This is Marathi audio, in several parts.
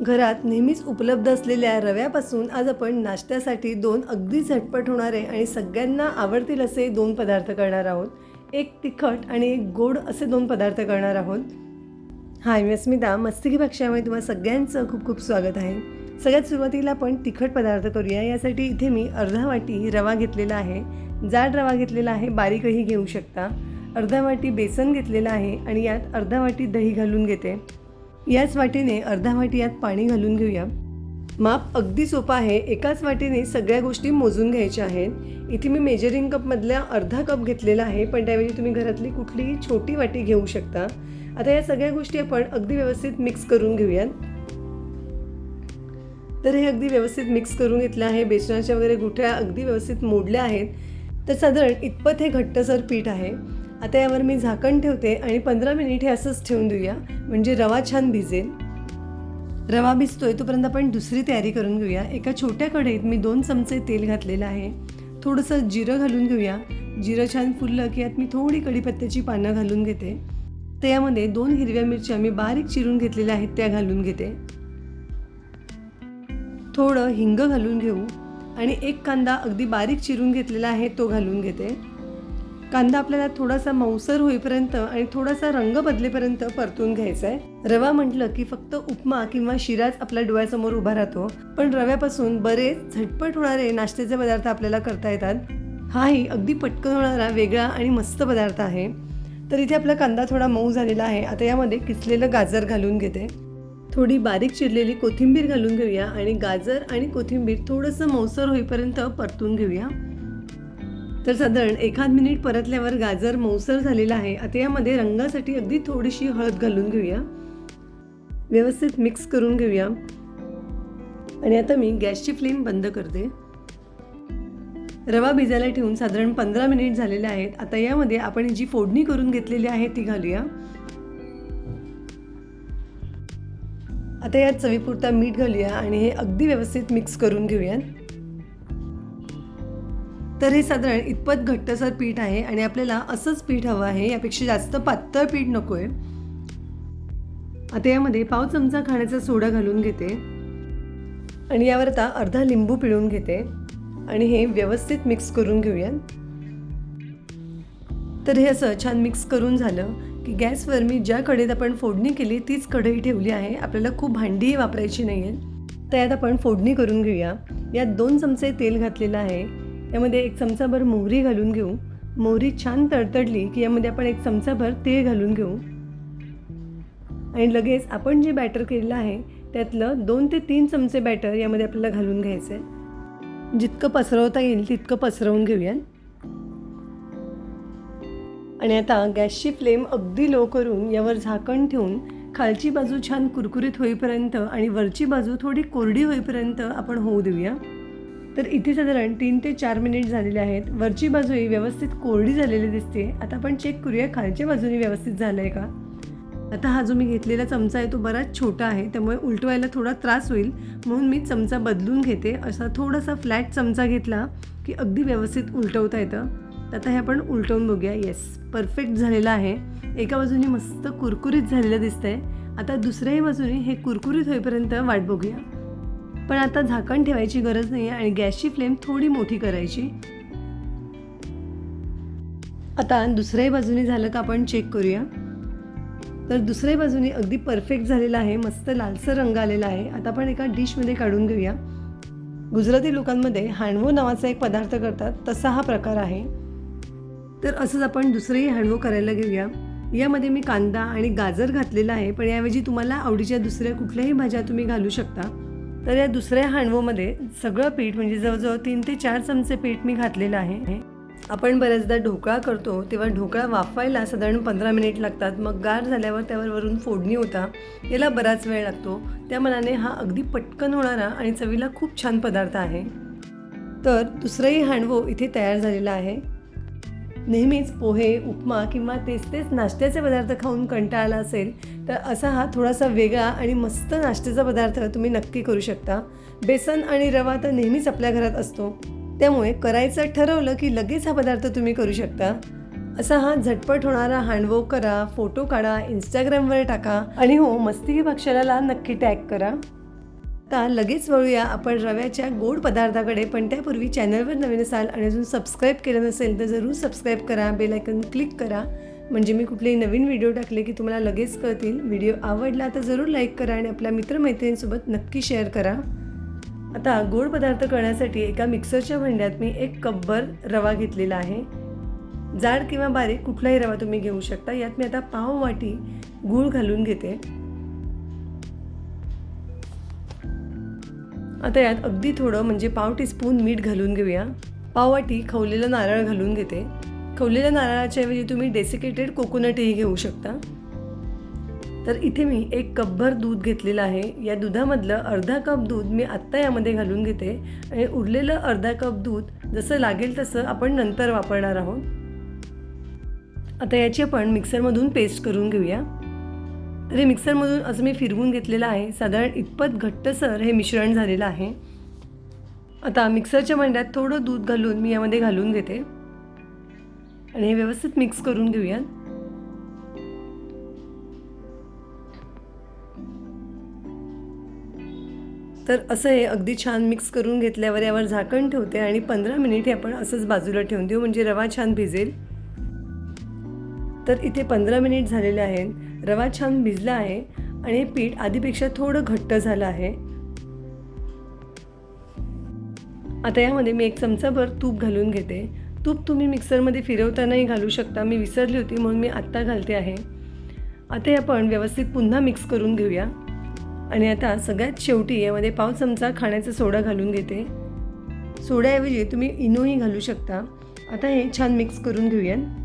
घरात नेहमीच उपलब्ध असलेल्या रव्यापासून आज आपण नाश्त्यासाठी दोन अगदी झटपट होणारे आणि सगळ्यांना आवडतील असे दोन पदार्थ करणार आहोत. एक तिखट आणि एक गोड असे दोन पदार्थ करणार आहोत. हाय मी अस्मिता. मस्तिकी पक्षामध्ये तुम्हाला सगळ्यांचं खूप खूप स्वागत आहे. सगळ्यात सुरुवातीला आपण तिखट पदार्थ करूया. यासाठी इथे मी अर्धा वाटी रवा घेतलेला आहे. जाड रवा घेतलेला आहे बारीकही घेऊ शकता. अर्धा वाटी बेसन घेतलेलं आहे आणि यात अर्धा वाटी दही घालून घेते. याच वाटीने अर्धा वाटी यात पाणी घालून घेऊया. माप अगदी सोपं आहे. एकाच वाटीने सगळ्या गोष्टी मोजून घ्यायच्या आहेत. इथे मी मेजरिंग कपमधल्या अर्धा कप घेतलेला आहे पण त्यावेळी तुम्ही घरातली कुठलीही छोटी वाटी घेऊ शकता. आता या सगळ्या गोष्टी आपण अगदी व्यवस्थित मिक्स करून घेऊयात. तर हे अगदी व्यवस्थित मिक्स करून घेतलं आहे. बेसनाच्या वगैरे गुठळ्या अगदी व्यवस्थित मोडल्या आहेत. तर साधारण इतपत हे घट्टसर पीठ आहे. आता यावर मी झाकण ठेवते आणि पंधरा मिनिट हे असंच ठेवून देऊया. म्हणजे रवा छान भिजेल. रवा भिजतोय तोपर्यंत आपण दुसरी तयारी करून घेऊया. एका छोट्या कढईत मी दोन चमचे तेल घातलेलं आहे. थोडंसं जिरं घालून घेऊया. जिरं छान फुललं की यात मी थोडी कढीपत्त्याची पानं घालून घेते. त्यामध्ये दोन हिरव्या मिरच्या मी बारीक चिरून घेतलेल्या आहेत त्या घालून घेते. थोडं हिंग घालून घेऊ. आणि एक कांदा अगदी बारीक चिरून घेतलेला आहे तो घालून घेते. कांदा आपल्याला थोडासा मऊसर होईपर्यंत आणि थोडासा रंग बदलेपर्यंत परतून घ्यायचा आहे रवा म्हटलं की फक्त उपमा किंवा शिराच आपल्या डोळ्यासमोर उभा राहतो. पण रव्यापासून बरेच झटपट होणारे नाश्त्याचे पदार्थ आपल्याला करता येतात. हाही अगदी पटकन होणारा वेगळा आणि मस्त पदार्थ आहे. तर इथे आपला कांदा थोडा मऊ झालेला आहे. आता यामध्ये किसलेलं गाजर घालून घेते. थोडी बारीक चिरलेली कोथिंबीर घालून घेऊया आणि गाजर आणि कोथिंबीर थोडंसं मऊसर होईपर्यंत परतून घेऊया. तर साधारण एखाद मिनिट परतल्यावर गाजर मऊसर झालेला आहे. आता यामध्ये रंगासाठी अगदी थोडीशी हळद घालून घेऊया. व्यवस्थित मिक्स करून घेऊया. आणि आता मी गॅसची फ्लेम बंद करते. रवा भिजायला ठेवून साधारण पंधरा मिनिट झालेले आहेत. आता यामध्ये आपण जी फोडणी करून घेतलेली आहे ती घालूया. आता यात चवीपुरता मीठ घालूया आणि हे अगदी व्यवस्थित मिक्स करून घेऊया तर हे साधारण इतपत घट्टसर पीठ आहे आणि आपल्याला असंच पीठ हवं आहे यापेक्षा जास्त पातळ पीठ नको आहे आता यामध्ये पाव चमचा खाण्याचा सोडा घालून घेते. आणि यावर आता अर्धा लिंबू पिळून घेते. आणि हे व्यवस्थित मिक्स करून घेऊया तर हे असं छान मिक्स करून झालं की गॅसवर मी ज्या कढईत आपण फोडणी केली तीच कढई ठेवली आहे. आपल्याला खूप भांडीही वापरायची नाही आहे तर यात आपण फोडणी करून घेऊया. यात दोन चमचे तेल घातलेलं आहे. यामध्ये एक चमचाभर मोहरी घालून घेऊ. मोहरी छान तडतडली की यामध्ये आपण एक चमचाभर तेल घालून घेऊ. आणि लगेच आपण जे बॅटर केलेलं आहे त्यातलं दोन ते तीन चमचे बॅटर यामध्ये आपल्याला घालून घ्यायचं. आहे जितकं पसरवता येईल तितकं पसरवून घेऊया आणि आता गॅसची फ्लेम अगदी लो करून यावर झाकण ठेवून खालची बाजू छान कुरकुरीत होईपर्यंत आणि वरची बाजू थोडी कोरडी होईपर्यंत आपण होऊ देऊया. तर इथे साधारण तीन ते चार मिनिट झालेले आहेत. वरची बाजूही व्यवस्थित कोरडी झालेली दिसते आता आपण चेक करूया खालच्या बाजूने व्यवस्थित झालं आहे का? आता हा जो मी घेतलेला चमचा आहे तो बराच छोटा आहे त्यामुळे उलटवायला थोडा त्रास होईल. म्हणून मी चमचा बदलून घेते. असा थोडासा फ्लॅट चमचा घेतला की अगदी व्यवस्थित उलटवता येतं. आता हे आपण उलटवून बघूया. येस परफेक्ट झालेलं आहे. एका बाजूने मस्त कुरकुरीत झालेलं दिसतंय. आता दुसऱ्याही बाजूने हे कुरकुरीत होईपर्यंत वाट बघूया. पण आता झाकण ठेवायची गरज नाही आहे आणि गॅसची फ्लेम थोडी मोठी करायची. आता दुसऱ्याही बाजूने झालं का आपण चेक करूया. तर दुसऱ्याही बाजूने अगदी परफेक्ट झालेलं आहे मस्त लालसर रंग आलेला आहे. आता आपण एका डिशमध्ये काढून घेऊया. गुजराती लोकांमध्ये हांडवो नावाचा एक पदार्थ करतात तसा हा प्रकार आहे. तर असंच आपण दुसरंही हांडवो करायला घेऊया. यामध्ये मी कांदा आणि गाजर घातलेला आहे पण याऐवजी तुम्हाला आवडीच्या दुसऱ्या कुठल्याही भाज्या तुम्ही घालू शकता. तर या दुसऱ्या हांडवोमध्ये सगळं पीठ म्हणजे जवळजवळ तीन ते चार चमचे पीठ मी घातलेलं आहे. आपण बऱ्याचदा ढोकळा करतो तेव्हा ढोकळा वाफवायला साधारण पंधरा मिनिट लागतात. मग गार झाल्यावर त्यावर वरून फोडणी होता. याला बराच वेळ लागतो. त्या मनाने हा अगदी पटकन होणारा आणि चवीला खूप छान पदार्थ आहे. तर दुसरंही हांडवो इथे तयार झालेला आहे. नेहमीच पोहे उपमा किंवा तेच तेच नाश्त्याचे पदार्थ खाऊन कंटाळला असेल तर असा हा थोडासा वेगळा आणि मस्त नाश्त्याचा पदार्थ तुम्ही नक्की करू शकता. बेसन आणि रवा तर नेहमीच आपल्या घरात असतो. त्यामुळे करायचं ठरवलं की लगेच हा पदार्थ तुम्ही करू शकता. असा हा झटपट होणारा हांडवो करा फोटो काढा इंस्टाग्रामवर टाका आणि हो मस्ती पक्षाला नक्की टॅग करा. आता लगेच वळूया आपण रव्याच्या गोड पदार्थाकडे पण त्यापूर्वी चॅनलवर नवीन असाल आणि अजून सबस्क्राईब केलं नसेल तर जरूर सबस्क्राईब करा बेलायकन क्लिक करा. म्हणजे मी कुठलेही नवीन व्हिडिओ टाकले की तुम्हाला लगेच कळतील. व्हिडिओ आवडला तर जरूर लाईक करा आणि आपल्या मित्रमैत्रिणींसोबत नक्की शेअर करा. आता गोड पदार्थ करण्यासाठी एका मिक्सरच्या भांड्यात मी एक कपभर रवा घेतलेला आहे. जाड किंवा बारीक कुठलाही रवा तुम्ही घेऊ शकता. यात मी आता पाव वाटी गूळ घालून घेते. आता यात अगदी थोडं म्हणजे पाव टीस्पून मीठ घालून घेऊया. पाववाटी खवलेलं नारळ घालून घेते. खवलेल्या नारळाच्या ऐवजी तुम्ही डेसिकेटेड कोकोनटही घेऊ शकता. तर इथे मी एक कपभर दूध घेतलेलं आहे. या दुधामधलं अर्धा कप दूध मी आत्ता यामध्ये घालून घेते. आणि उरलेलं अर्धा कप दूध जसं लागेल तसं आपण नंतर वापरणार आहोत. आता याची आपण मिक्सरमधून पेस्ट करून घेऊया. तर हे मिक्सरमधून असं मी फिरवून घेतलेलं आहे. साधारण इतपत घट्टसर हे मिश्रण झालेलं आहे. आता मिक्सरच्या भांड्यात थोडं दूध घालून मी यामध्ये घालून घेते. आणि हे व्यवस्थित मिक्स करून घेऊया तर असं हे अगदी छान मिक्स करून घेतल्यावर यावर झाकण ठेवते आणि पंधरा मिनिट हे आपण असंच बाजूला ठेवून देऊ. म्हणजे रवा छान भिजेल. तर इथे पंधरा मिनिट झालेले आहेत. रवा छान भिजला आहे आणि हे पीठ आधीपेक्षा थोडं घट्ट झालं आहे. आता यामध्ये मी एक चमचाभर तूप घालून घेते. तूप तुम्ही मिक्सरमध्ये फिरवतानाही घालू शकता. मी विसरली होती म्हणून मी आत्ता घालते आहे. आता हे आपण व्यवस्थित पुन्हा मिक्स करून घेऊया. आणि आता सगळ्यात शेवटी यामध्ये पाव चमचा खाण्याचा सोडा घालून घेते. सोड्याऐवजी तुम्ही इनोही घालू शकता. आता हे छान मिक्स करून घेऊया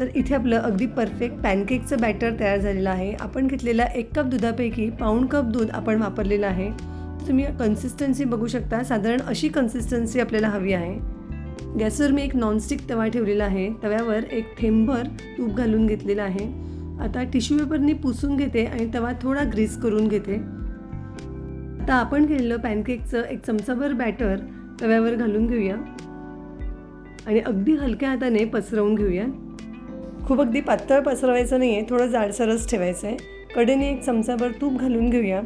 तर इथे आपलं अगदी परफेक्ट पॅनकेकचं बॅटर तयार झालेलं आहे. आपण घेतलेला एक कप दुधापैकी पाऊण कप दूध आपण वापरलेलं आहे. तुम्ही कन्सिस्टन्सी बघू शकता. साधारण अशी कन्सिस्टन्सी आपल्याला हवी आहे. गॅसवर मी एक नॉनस्टिक तवा ठेवलेला आहे. तव्यावर एक थेंबर तूप घालून घेतलेलं आहे. आता टिश्यू पेपरनी पुसून घेते आणि तवा थोडा ग्रीस करून घेते. आता आपण केलेलं पॅनकेकचं एक चमचाभर बॅटर तव्यावर घालून घेऊया. आणि अगदी हलक्या हाताने पसरवून घेऊया. खूप अगदी पातळ पसरवायचं नाही आहे थोडं जाडसरच ठेवायचं आहे कडेने एक चमचाभर तूप घालून घेऊया.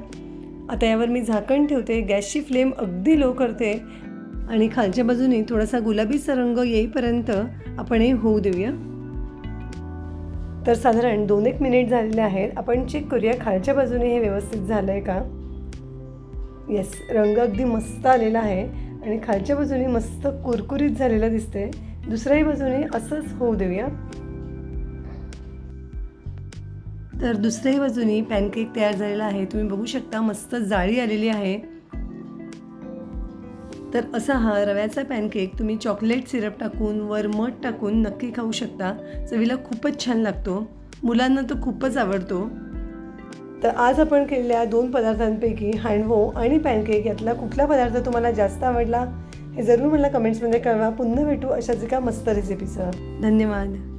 आता यावर मी झाकण ठेवते गॅसची फ्लेम अगदी लो करते आणि खालच्या बाजूने थोडासा गुलाबीचा रंग येईपर्यंत आपण हे होऊ देऊया. तर साधारण दोन एक मिनिट झालेले आहेत. आपण चेक करूया खालच्या बाजूने हे व्यवस्थित झालं आहे का? येस रंग अगदी मस्त आलेला आहे आणि खालच्या बाजूने मस्त कुरकुरीत झालेलं दिसतंय. दुसऱ्याही बाजूने असंच होऊ देऊया. तर दुसऱ्याही बाजूनी पॅनकेक तयार झालेला आहे. तुम्ही बघू शकता मस्त जाळी आलेली आहे. तर असा हा रव्याचा पॅनकेक तुम्ही चॉकलेट सिरप टाकून वर मध टाकून नक्की खाऊ शकता. चवीला खूपच छान लागतो. मुलांना तो खूपच आवडतो. तर आज आपण केलेल्या दोन पदार्थांपैकी हँडवो आणि पॅनकेक यातला कुठला पदार्थ तुम्हाला जास्त आवडला हे जरूर मला कमेंट्समध्ये कळवा. पुन्हा भेटू अशाच एका मस्त रेसिपीसह धन्यवाद.